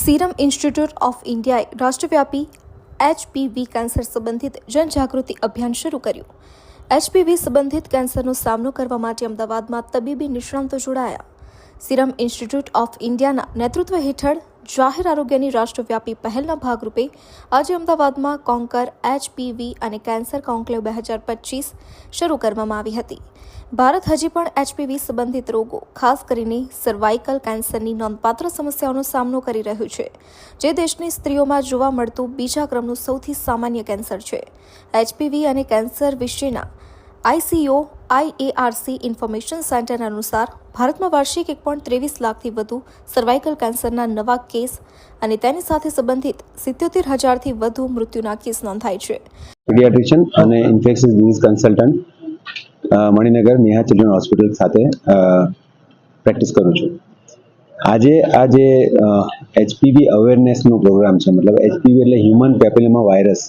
Serum institute of ઇન્ડિયાએ રાષ્ટ્રવ્યાપી HPV cancer સંબંધિત જનજાગૃતિ અભિયાન શરૂ કર્યું. એચપીવી સંબંધિત કેન્સરનો સામનો કરવા માટે અમદાવાદમાં તબીબી નિષ્ણાંતો જોડાયા. સિરમ ઇન્સ્ટિટ્યૂટ ઓફ ઇન્ડિયાના નેતૃત્વ હેઠળ જાહેર આરોગ્યની રાષ્ટ્રવ્યાપી પહેલના ભાગરૂપે આજે અમદાવાદમાં કોન્કર એચપીવી અને કેન્સર કોન્કલેવ બે હજાર પચીસ શરૂ કરવામાં આવી હતી. ભારત હજી પણ એચપીવી સંબંધિત રોગો, ખાસ કરીને સર્વાઇકલ કેન્સરની નોંધપાત્ર સમસ્યાઓનો સામનો કરી રહ્યું છે, જે દેશની સ્ત્રીઓમાં જોવા મળતું બીજા ક્રમનું સૌથી સામાન્ય કેન્સર છે. એચપીવી અને કેન્સર વિશેના આઈસીઓ, આઈએઆરસી ઇન્ફોર્મેશન સેન્ટર અનુસાર ભારતમાં વાર્ષિક એક પોઈન્ટ ત્રેવીસ લાખથી વધુ સર્વાઇકલ કેન્સરના નવા કેસ અને તેની સાથે સંબંધિત સિત્યોતેર હજારથી વધુ મૃત્યુના કેસ નોંધાય છે. પીડિયાટ્રિશિયન અને infectious disease consultant Maninagar Neha children hospital સાથે પ્રેક્ટિસ કરું છું. આજે આ જે એચપીવી અવેરનેસનો પ્રોગ્રામ છે, મતલબ એચપીવી એટલે હ્યુમન પેપિલોમા વાયરસ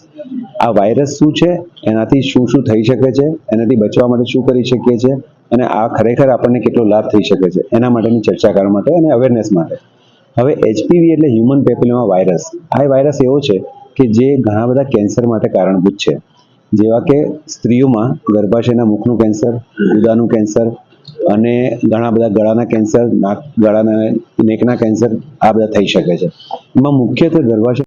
આ વાયરસ શું છે? એનાથી શું શું થઈ શકે છે? એનાથી બચવા માટે શું કરી શકીએ છીએ? અને આ ખરેખર આપણને કેટલો લાભ થઈ શકે છે? એના માટેની ચર્ચા કરવા માટે અને અવેરનેસ માટે. હવે એચપીવી એટલે હ્યુમન પેપિલોમા વાયરસ આ વાયરસ એવો છે કે જે ઘણા બધા કેન્સર માટે કારણભૂત છે. જેવા કે સ્ત્રીઓમાં ગર્ભાશયના મુખનું કેન્સર ઉદાનું કેન્સર અને ઘણા બધા ગળાના કેન્સર નાક ગળાના, નેકના કેન્સર આ બધા થઈ શકે છે. એમાં મુખ્યત્વે ગર્ભાશય